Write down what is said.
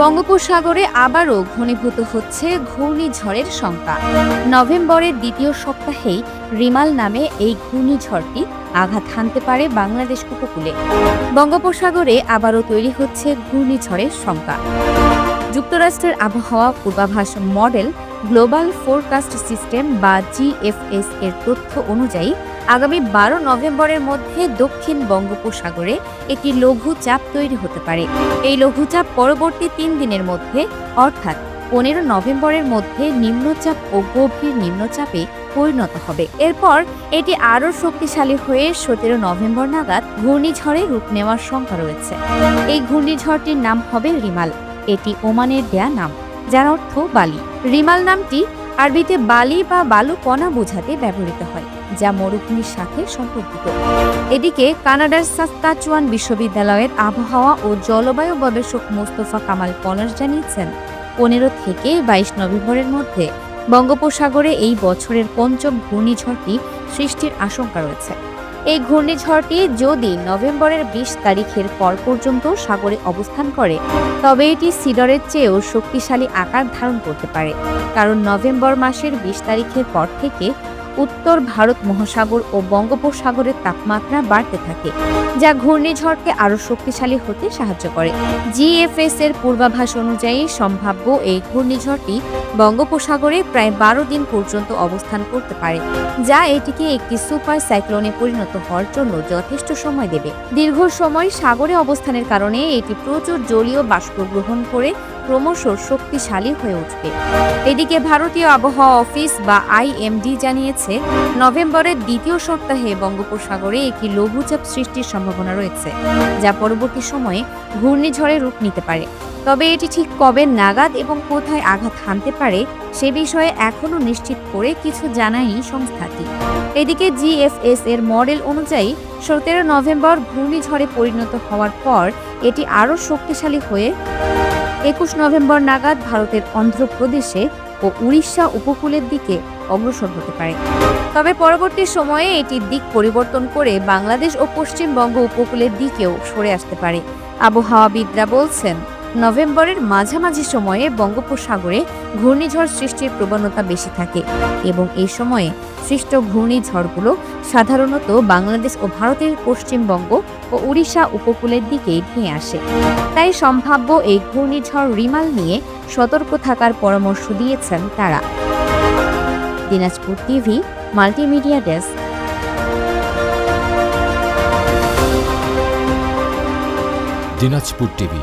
বঙ্গোপসাগরে আবারও ঘনীভূত হচ্ছে ঘূর্ণিঝড়ের শঙ্কা নভেম্বরের দ্বিতীয় সপ্তাহেই রিমাল নামে এই ঘূর্ণিঝড়টি আঘাত হানতে পারে বাংলাদেশ উপকূলে। বঙ্গোপসাগরে আবারও তৈরি হচ্ছে ঘূর্ণিঝড়ের শঙ্কা যুক্তরাষ্ট্রের আবহাওয়া পূর্বাভাস মডেল গ্লোবাল ফোরকাস্ট সিস্টেম বা জিএফএস এর তথ্য অনুযায়ী আগামী বারো নভেম্বরের মধ্যে দক্ষিণ বঙ্গোপসাগরে একটি লঘুচাপ তৈরি হতে পারে। এই লঘুচাপ পরবর্তী তিন দিনের মধ্যে, অর্থাৎ পনেরো নভেম্বরের মধ্যে নিম্নচাপ ও গভীর নিম্নচাপে পরিণত হবে। এরপর এটি আরও শক্তিশালী হয়ে সতেরো নভেম্বর নাগাদ ঘূর্ণিঝড়ে রূপ নেওয়ার শঙ্কা রয়েছে। এই ঘূর্ণিঝড়টির নাম হবে রিমাল। এটি ওমানের দেয়া নাম, যার অর্থ বালি। রিমাল নামটি আরবিতে বালি বা বালু কণা বোঝাতে ব্যবহৃত হয়, যা মরুভূমির সাথে সম্পর্কিত। এদিকে কানাডার সাস্কাচুয়ান বিশ্ববিদ্যালয়ের আবহাওয়া ও জলবায়ু গবেষক মোস্তফা কামাল পলাশ জানিয়েছেন, পনেরো থেকে বাইশ নভেম্বরের মধ্যে বঙ্গোপসাগরে এই বছরের পঞ্চম ঘূর্ণিঝড়টি সৃষ্টির আশঙ্কা রয়েছে। এই ঘূর্ণিঝড়টি যদি নভেম্বরের বিশ তারিখের পর পর্যন্ত সাগরে অবস্থান করে, তবে এটি সিডরের চেয়েও শক্তিশালী আকার ধারণ করতে পারে। কারণ নভেম্বর মাসের বিশ তারিখের পর থেকে উত্তর ভারত মহাসাগর ও বঙ্গোপসাগরের তাপমাত্রা বাড়তে থাকে, যা ঘূর্ণিঝড়কে আরও শক্তিশালী হতে সাহায্য করে। জিএফএস এর পূর্বাভাস অনুযায়ী সম্ভাব্য এই ঘূর্ণিঝড়টি বঙ্গোপসাগরে প্রায় বারো দিন পর্যন্ত অবস্থান করতে পারে, যা এটিকে একটি সুপার সাইক্লোনে পরিণত হওয়ার জন্য যথেষ্ট সময় দেবে। দীর্ঘ সময় সাগরে অবস্থানের কারণে এটি প্রচুর জলীয় বাষ্প গ্রহণ করে ক্রমশ শক্তিশালী হয়ে উঠবে। এদিকে ভারতীয় আবহাওয়া অফিস বা আইএমডি জানিয়েছে নভেম্বরের দ্বিতীয় সপ্তাহে বঙ্গোপসাগরে একটি লঘুচাপ সৃষ্টির সম্ভাবনা রয়েছে, যা পরবর্তী সময়ে ঘূর্ণিঝড়ে রূপ নিতে পারে। তবে এটি ঠিক কবে নাগাদ এবং কোথায় আঘাত হানতে পারে, সে বিষয়ে এখনও নিশ্চিত করে কিছু জানায়নি সংস্থাটি। এদিকে জিএফএস এর মডেল অনুযায়ী, সতেরো নভেম্বর ঘূর্ণিঝড়ে পরিণত হওয়ার পর এটি আরও শক্তিশালী হয়ে, একুশ নভেম্বর নাগাদ ভারতের অন্ধ্রপ্রদেশে ও উড়িষ্যা উপকূলের দিকে অগ্রসর হতে পারে। তবে পরবর্তী সময়ে এটির দিক পরিবর্তন করে বাংলাদেশ ও পশ্চিমবঙ্গ উপকূলের দিকেও সরে আসতে পারে। আবহাওয়াবিদরা বলছেন নভেম্বরের মাঝামাঝি সময়ে বঙ্গোপসাগরে ঘূর্ণিঝড় সৃষ্টির প্রবণতা বেশি থাকে এবং এই সময়ে সৃষ্ট ঘূর্ণিঝড়গুলো সাধারণত বাংলাদেশ ও ভারতের পশ্চিমবঙ্গ ও উড়িষ্যা উপকূলের দিকে ধেয়ে আসে। তাই সম্ভাব্য এই ঘূর্ণিঝড় রিমাল নিয়ে সতর্ক থাকার পরামর্শ দিয়েছেন তারা। Dinajpur TV, multimedia desk. Dinajpur TV